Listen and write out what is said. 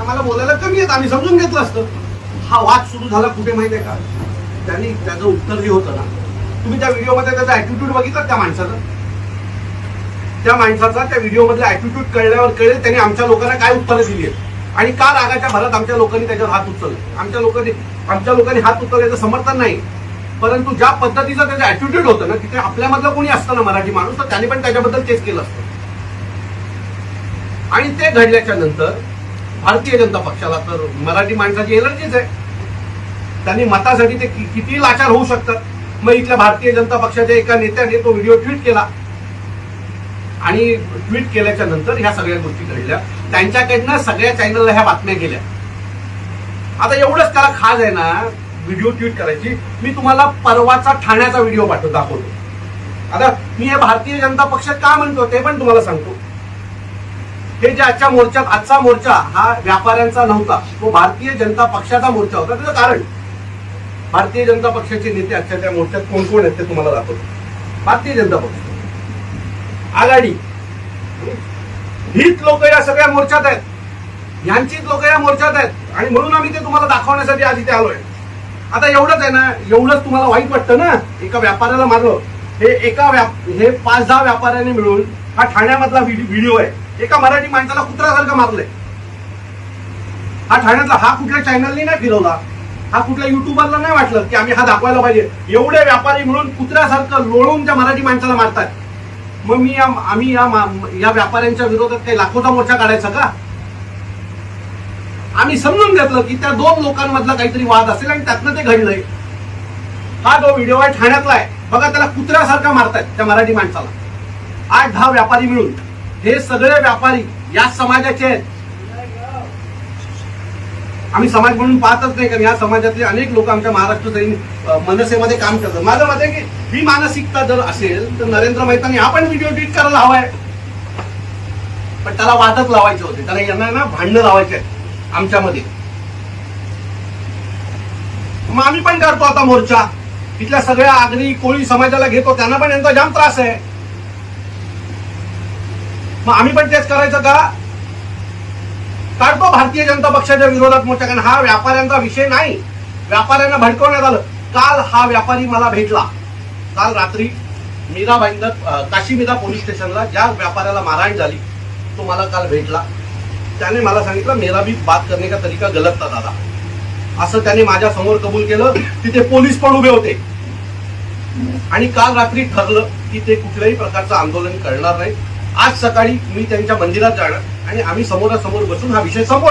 आम्हाला बोलायला कमी आहेत आम्ही समजून घेतलं असतं. हा वाद सुरू झाला कुठे माहिती आहे का? त्यांनी त्याचं उत्तर जे होतं ना तुम्ही त्या व्हिडिओमध्ये त्याचा ऍटिट्यूड बघितलं त्या माणसाचा? त्या माणसाचा त्या व्हिडिओमधला ऍटिट्यूड कळल्यावर कळेल त्यांनी आमच्या लोकांना काय उत्तरं दिली आहेत. आणि का रागाच्या भरात आमच्या लोकांनी त्याच्यावर हात उचलले? आमच्या लोकांनी आमच्या लोकांनी हात उचलल्याचं समर्थन नाही. परंतु ज्या पद्धतीचं त्याचं ऍटिट्यूड होतं ना तिथे आपल्यामधलं कोणी असतं ना मराठी माणूस तर त्याने पण त्याच्याबद्दल तेच केलं असतं. आणि ते घडल्याच्या नंतर भारतीय जनता पक्षाला तर मराठी माणसाची एलर्जीच आहे. त्यांनी मतासाठी ते कि- किती लाचार होऊ शकतात. मग इथल्या भारतीय जनता पक्षाच्या एका नेत्याने तो व्हिडिओ ट्विट केला. आणि ट्विट केल्याच्यानंतर ह्या सगळ्या गोष्टी घडल्या. त्यांच्याकडनं सगळ्या चॅनलला ह्या बातम्या गेल्या. आता एवढंच त्याला खाज आहे ना व्हिडिओ ट्विट करायची. मी तुम्हाला परवाचा ठाण्याचा व्हिडिओ पाठव दाखवतो. आता मी हे भारतीय जनता पक्ष का म्हणतो ते पण तुम्हाला सांगतो. हे जे आजच्या मोर्चात आजचा मोर्चा हा व्यापाऱ्यांचा नव्हता तो भारतीय जनता पक्षाचा मोर्चा होता. त्याचं कारण भारतीय जनता पक्षाचे नेते आजच्या त्या मोर्चात कोण कोण आहेत ते तुम्हाला दाखवतो. भारतीय जनता पक्ष. आघाडी. हीच लोक या सगळ्या मोर्चात आहेत. यांचीच लोक या मोर्चात आहेत. आणि म्हणून आम्ही ते तुम्हाला दाखवण्यासाठी आज इथे आलोय. आता एवढंच आहे ना एवढंच तुम्हाला वाईट वाटतं ना एका व्यापाऱ्याला मारलं. हे एका व्याप हे पाच दहा व्यापाऱ्याने मिळून हा ठाण्यामधला व्हिडिओ आहे. एका मराठी माणसाला कुत्र्यासारखं मारलंय. हा ठाण्यातला हा कुठल्या चॅनलनी नाही फिरवला. हा कुठल्या युट्यूबरला नाही वाटलं की आम्ही हा दाखवायला पाहिजे. एवढे व्यापारी मिळून कुत्र्यासारखं लोळून त्या मराठी माणसाला मारतात मग मी या आम्ही या या व्यापाऱ्यांच्या विरोधात काही लाखोचा मोर्चा काढायचा का? आम्ही समजून घेतलं की त्या दोन लोकांमधला काहीतरी वाद असेल आणि त्यातनं ते घडलंय. हा जो व्हिडिओ आहे ठाण्यातला आहे बघा त्याला कुत्र्यासारखा मारतायत त्या मराठी माणसाला. आठ दहा व्यापारी मिळून. हे सगळे व्यापारी या समाजाचे आहेत. आम्ही समाज म्हणून पाहतच नाही कारण या समाजातले अनेक लोक आमच्या महाराष्ट्र सैनिक मनसेमध्ये काम करतात. माझं मत आहे की ही मानसिकता जर असेल तर नरेंद्र मेहतांनी हा पण व्हिडिओ ट्विट करायला हवाय. पण त्याला वादच लावायचे होते. त्याला यांना ना भांडणं लावायचे आहेत आमच्यामध्ये. मग आम्ही पण करतो आता मोर्चा. इथल्या सगळ्या आगरी कोळी समाजाला घेतो त्यांना पण यांचा जाम त्रास आहे. मग आम्ही पण तेच करायचं का? काढतो भारतीय जनता पक्षाच्या विरोधात मोर्चा कारण हा व्यापाऱ्यांचा विषय नाही. व्यापाऱ्यांना भडकवण्यात आलं. काल हा व्यापारी मला भेटला. काल रात्री मीरा भाईंदर अं, काशी मीरा पोलीस स्टेशनला ज्या व्यापाऱ्याला मारहाण झाली तो मला काल भेटला. त्याने मला सांगितलं मेरा भी बात करने का तरीका गलत था दादा. असं त्याने माझ्यासमोर कबूल केलं. तिथे पोलीस पण उभे होते. आणि काल रात्री ठरलं की ते कुठल्याही प्रकारचं आंदोलन करणार नाही आज सकाळी मी त्यांच्या मंदिरात जाणार आणि आम्ही समोरासमोर बसून हा विषय संपवणार.